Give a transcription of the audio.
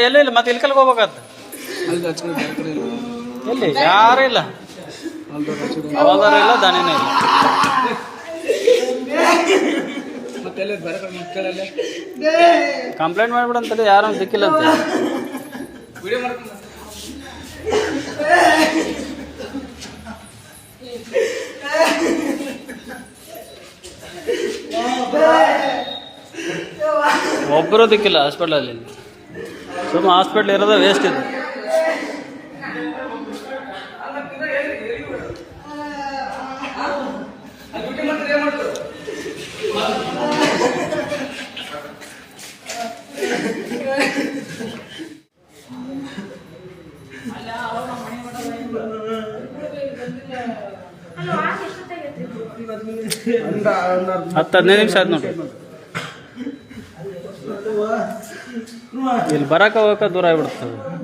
ಎಲ್ಲಿ ಇಲ್ಲ ಮತ್ತೆ ಇಲ್ಕಲ್ಗೆ ಹೋಗ್ಬೇಕಾದ ಎಲ್ಲಿ? ಯಾರು ಇಲ್ಲ. ಅವಧಾರ ಇಲ್ಲ ದನಿನೇ ಇಲ್ಲ. ಕಂಪ್ಲೇಂಟ್ ಮಾಡ್ಬಿಡಂತಲ್ಲ ಯಾರು ಸಿಕ್ಕಿಲ್ಲ ಅಂತ. ಒಬ್ಬರು ದಿಕ್ಕಿಲ್ಲ ಹಾಸ್ಪಿಟ್ಲಲ್ಲಿ ಸುಮ್ಮ ಹಾಸ್ಪಿಟ್ಲ್ ಇರೋದ ವೇಸ್ಟ್ ಇದೆ. ಹತ್ತು ಹದಿನೈದು ನಿಮಿಷ ಆಯ್ತು ನೋಡಿ. ಇಲ್ಲಿ ಬರಕ ಹೋಗಕ ದೂರ ಆಗ್ಬಿಡ್ತದೆ